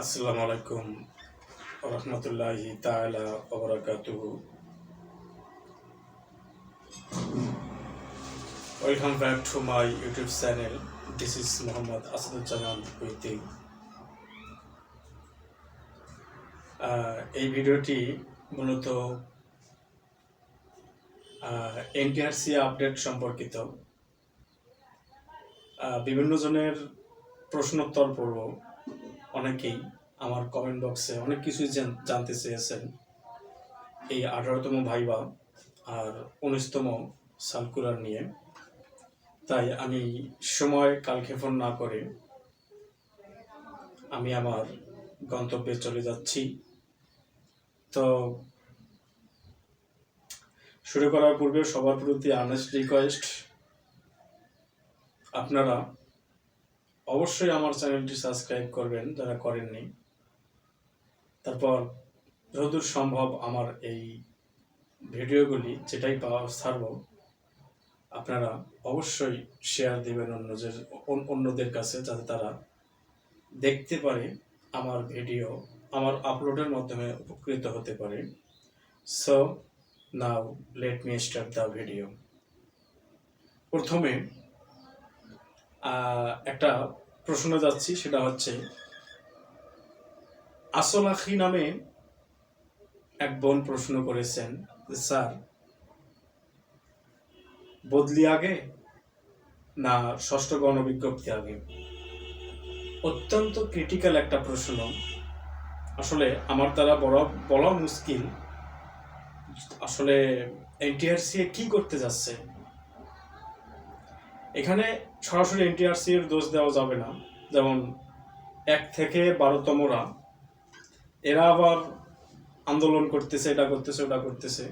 আসসালামু আলাইকুম রহমতুল্লাহি welcome back to my YouTube channel this is Mohammad Asaduzzaman with এই ভিডিওটি মূলত এনটিআরসি আপডেট সম্পর্কিত। বিভিন্ন জনের প্রশ্নোত্তর পড়ব। অনেকেই আমার কমেন্ট বক্সে অনেক কিছুই জানতে চেয়েছেন। এই আঠারোতম ভাইবা আর উনিশতম সার্কুলার নিয়ে। তাই আমি সময় কালক্ষেপণ না করে আমি আমার গন্তব্যে চলে যাচ্ছি। তো শুরু করার পূর্বে সবার প্রতি আর্নেস্ট রিকোয়েস্ট আপনারা অবশ্যই আমার চ্যানেলটি সাবস্ক্রাইব করবেন যারা করেননি। তারপর যতদূর সম্ভব আমার এই ভিডিওগুলি যেটাই পাওয়া ছাড়ব, আপনারা অবশ্যই শেয়ার দিবেন অন্যদের অন- অন্যদের কাছে যাতে তারা দেখতে পারে আমার ভিডিও, আমার আপলোডের মাধ্যমে উপকৃত হতে পারে। So now let me start the video প্রথমে একটা প্রশ্ন যাচ্ছি, সেটা হচ্ছে আসল আখি নামে এক বোন প্রশ্ন করেছেন স্যার, বদলি আগে না ষষ্ঠ গণবিজ্ঞপ্তি আগে? অত্যন্ত ক্রিটিক্যাল একটা প্রশ্ন। আসলে আমার দ্বারা বড় বলা মুশকিল। আসলে এনটিআরসি কি করতে যাচ্ছে? এখানে সরাসরি এনটিআরসি এর দোষ দেওয়া যাবে না। যেমন এক থেকে বারোতমরা এরা আবার আন্দোলন করতেছে, এটা করতেছে, ওটা করতেছে।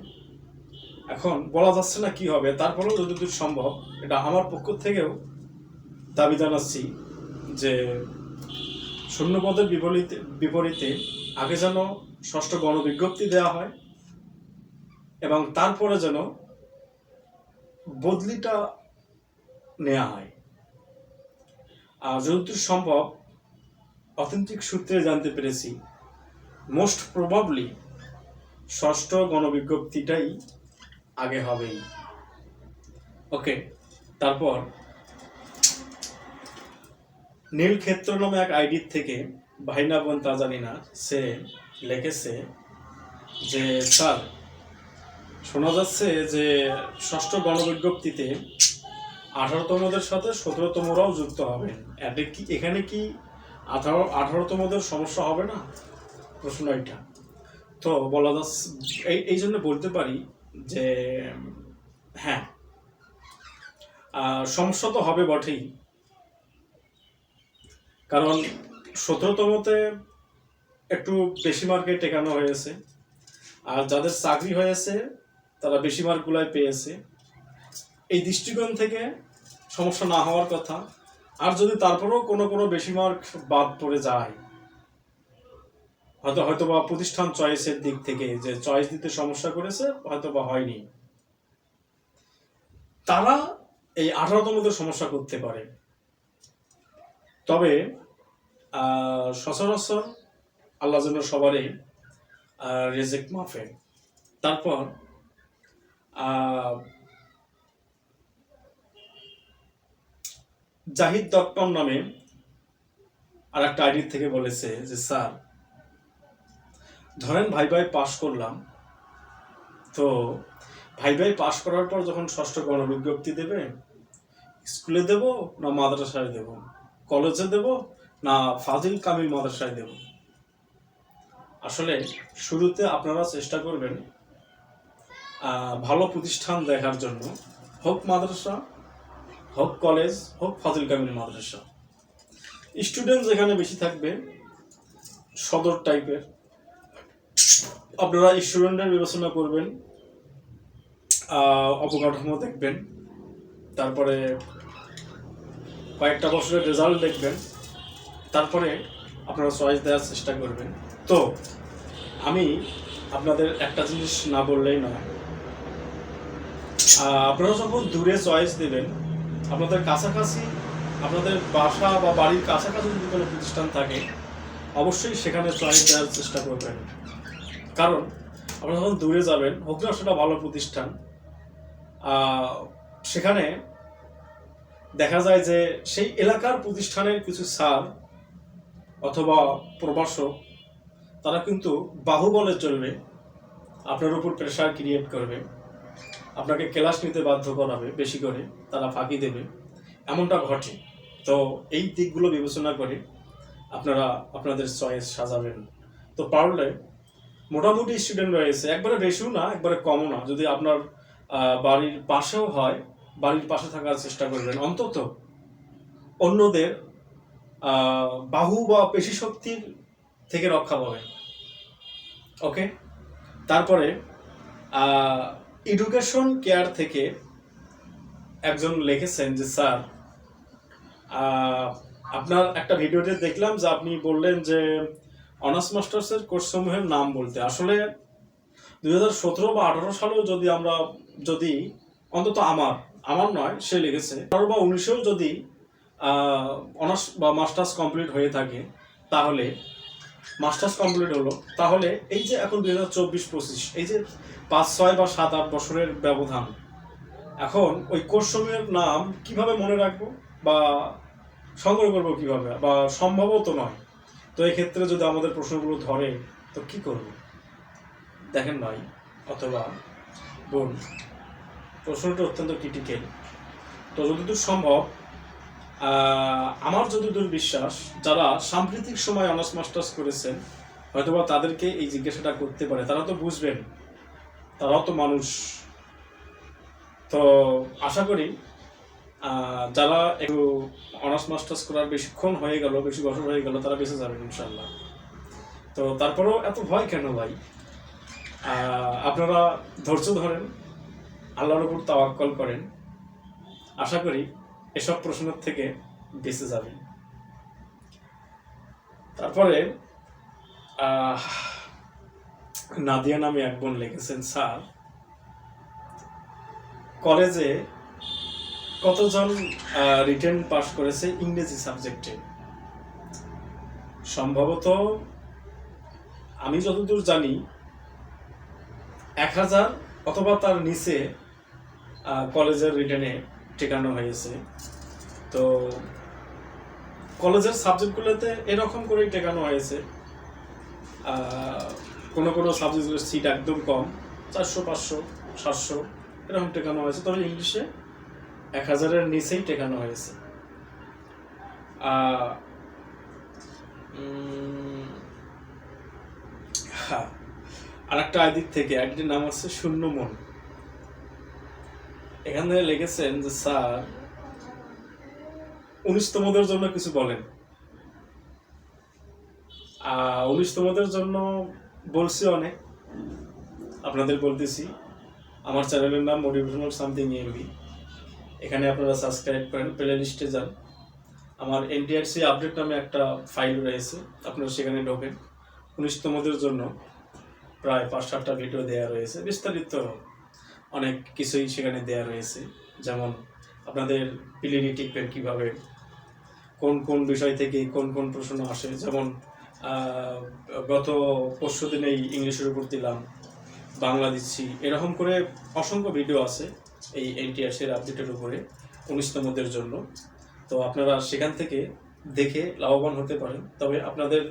এখন বলা যাচ্ছে না কি হবে, তারপরেও যতদূর সম্ভব, এটা আমার পক্ষ থেকেও দাবি জানাচ্ছি যে শূন্যপদের বিপরীতে বিপরীতে আগে যেন ষষ্ঠ গণবিজ্ঞপ্তি দেওয়া হয় এবং তারপরে যেন বদলিটা নেওয়া হয়। যতদূর সম্ভব অথেন্টিক সূত্রে জানতে পেরেছি। মোস্ট প্রবাবলি ষষ্ঠ গণবিজ্ঞপ্তিটাই আগে হবেই। ওকে তারপর নীলক্ষেত্র নামে এক আইডি থেকে ভাইনা বোন তা জানি না সে লিখেছে যে, স্যার, শোনা যাচ্ছে যে ষষ্ঠ গণবিজ্ঞপ্তিতে আঠারোতমদের সাথে সতেরোতমরাও যুক্ত হবে। এতে কি, এখানে কি আঠারো, আঠারোতমদের সমস্যা হবে না? প্রশ্ন এটা তো বলা এই এই জন্য বলতে পারি যে হ্যাঁ সমস্যা তো হবে বটেই। কারণ সতেরোতমতে একটু বেশি মার্কে টেকানো হয়েছে। আর যাদের চাকরি হয়েছে, তারা বেশি মার্কগুলাই পেয়েছে। এই দৃষ্টিকোণ থেকে সমস্যা না হওয়ার কথা। আর যদি তারপরেও কোনো কোনো বেশি মার্ক বাদ পড়ে যায়, হয়তো হয়তো বা প্রতিষ্ঠান চয়েসের দিক থেকে যে চয়েস দিতে সমস্যা করেছে হয়তো বা হয়নি। তারা এই আঠারোতমদের সমস্যা করতে পারে। তবে সচরাচর আল্লাহ যেন সবারই রেজেক মাফে। তারপর জাহিদ ডট কম নামে আর একটা আইডি থেকে বলেছে যে, স্যার, ধরেন ভাই ভাই পাশ করলাম। তো ভাই ভাই পাশ করার পর যখন ষষ্ঠ গণবিজ্ঞপ্তি দেবে, স্কুলে দেব না মাদ্রাসায় দেব? কলেজে দেব না ফাজিল কামিল মাদ্রাসায় দেব? আসলে শুরুতে আপনারা চেষ্টা করবেন ভালো প্রতিষ্ঠান দেখার জন্য। হোক মাদ্রাসা হোক কলেজ, হোক ফাজিল কামিল মাদ্রাসা। স্টুডেন্ট যেখানে বেশি থাকবে, সদর টাইপের আপনারা স্টুডেন্টের বিবেচনা করবেন অবকাঠামো দেখবেন, তারপরে কয়েকটা বছরের রেজাল্ট দেখবেন, তারপরে আপনারা চয়েস দেওয়ার চেষ্টা করবেন। তো, আমি আপনাদের একটা জিনিস না বললেই নয়। আপনারা যখন দূরে চয়েস দেবেন আপনাদের কাছাকাছি, আপনাদের বাসা বা বাড়ির কাছাকাছি যদি কোনো প্রতিষ্ঠান থাকে, অবশ্যই সেখানে চয়েস দেওয়ার চেষ্টা করবেন। কারণ, আপনারা যখন দূরে যাবেন হোক না সেটা ভালো প্রতিষ্ঠান সেখানে দেখা যায় যে সেই এলাকার প্রতিষ্ঠানের কিছু স্যার অথবা প্রবাসক তারা কিন্তু বাহুবলে চলবে আপনার উপর প্রেশার ক্রিয়েট করবে। আপনাকে ক্লাস নিতে বাধ্য করাবে, বেশি করে তারা ফাঁকি দেবে। এমনটা ঘটে। তো এই দিকগুলো বিবেচনা করে আপনারা আপনাদের চয়েস সাজাবেন। তো পারলে মোটামুটি স্টুডেন্ট রয়েছে একবারে বেশিও না, একবারে কমও না। যদি আপনার বাড়ির পাশেও হয়, বাড়ির পাশে থাকার চেষ্টা করবেন। অন্তত অন্যদের বাহু বা পেশি শক্তির থেকে রক্ষা পাবেন। ওকে তারপরে এডুকেশন কেয়ার থেকে একজন লিখেছেন যে, স্যার আপনার একটা ভিডিওতে দেখলাম যে আপনি বললেন যে অনার্স মাস্টার্সের কোর্সসমূহের নাম বলতে। আসলে দুই হাজার সতেরো বা আঠারো সালেও যদি আমরা, যদি অন্তত আমার আমার নয়, সে লিখেছে, আঠারো বা উনিশেও যদি অনার্স বা মাস্টার্স কমপ্লিট হয়ে থাকে, তাহলে মাস্টার্স কমপ্লিট হলো, তাহলে এই যে এখন দুই হাজার চব্বিশ পঁচিশ, এই যে পাঁচ, ছয় বা সাত, আট বছরের ব্যবধান, এখন ওই কোর্সসমূহের নাম কীভাবে মনে রাখব বা সংগ্রহ করব কীভাবে? বা সম্ভবও তো নয়। তো এই ক্ষেত্রে যদি আমাদের প্রশ্নগুলো ধরে, তো কি করব? দেখেন ভাই, অথবা বোন, প্রশ্নটা অত্যন্ত ক্রিটিক্যাল তো যতদূর সম্ভব আমার যতদূর বিশ্বাস, যারা সাম্প্রতিক সময় অনার্স মাস্টার্স করেছেন, হয়তোবা তাদেরকে এই জিজ্ঞাসাটা করতে পারে। তারা তো বুঝবেন, তারাও তো মানুষ। তো আশা করি যারা একটু অনার্স মাস্টার্স করার বেশিক্ষণ হয়ে গেল, বেশি বছর হয়ে গেল, তারা বেঁচে যাবেন ইনশাল্লাহ তো তারপরেও এত ভয় কেন ভাই? আপনারা ধৈর্য ধরেন, আল্লাহর উপর তাওয়াক্কল করেন। আশা করি এসব প্রশ্নের থেকে বেঁচে যাবেন তারপরে নাদিয়া নামে এক বোন লিখেছেন, স্যার, কলেজে কতজন রিটেন পাস করেছে ইংরেজি সাবজেক্টে? সম্ভবত, আমি যতদূর জানি, এক হাজার অথবা তার নিচে কলেজের রিটেনে ঠেকানো হয়েছে তো কলেজের সাবজেক্টগুলোতে এরকম করেই টেকানো হয়েছে। কোনো কোনো সাবজেক্টগুলোর সিট একদম কম, চারশো, পাঁচশো, সাতশো, এরকম টেকানো হয়েছে। তবে ইংলিশে এক হাজারের নিচেই টেকানো হয়েছে। হ্যাঁ আর একটা আইডির থেকে আইডিটির নাম হচ্ছে শূন্য মন এখানে লিখেছেন যে, স্যার, উনিশতমদের জন্য কিছু বলেন। উনিশতমদের জন্য বলছি অনেক। আপনাদের বলতেছি। আমার চ্যানেলের নাম মোটিভেশনাল সামথিং এমবি এখানে আপনারা সাবস্ক্রাইব করেন প্লে লিস্টে যান। আমার এনটিআরসি আপডেট নামে একটা ফাইল রয়েছে, আপনারা সেখানে ঢোকেন। উনিশতমদের জন্য প্রায় পাঁচ সাতটা ভিডিও দেওয়া রয়েছে, বিস্তারিত অনেক কিছুই সেখানে দেওয়া রয়েছে। যেমন আপনাদের পিলিডি টিকবেন কীভাবে, কোন কোন বিষয় থেকে কোন কোন প্রশ্ন আসে। যেমন গত পরশু দিনেই ইংলিশের উপর দিলাম, বাংলা দিচ্ছি। এরকম করে অসংখ্য ভিডিও আছে এই এনটিআরসির আপডেটের উপরে, উনিশতমদের জন্য। তো আপনারা সেখান থেকে দেখে লাভবান হতে পারেন। তবে আপনাদের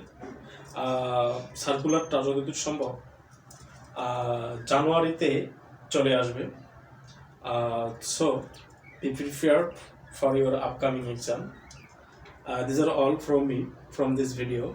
সার্কুলারটা যতদূর সম্ভব জানুয়ারিতে চলে আসবে। So be prepare for your upcoming exam this are all from me from this video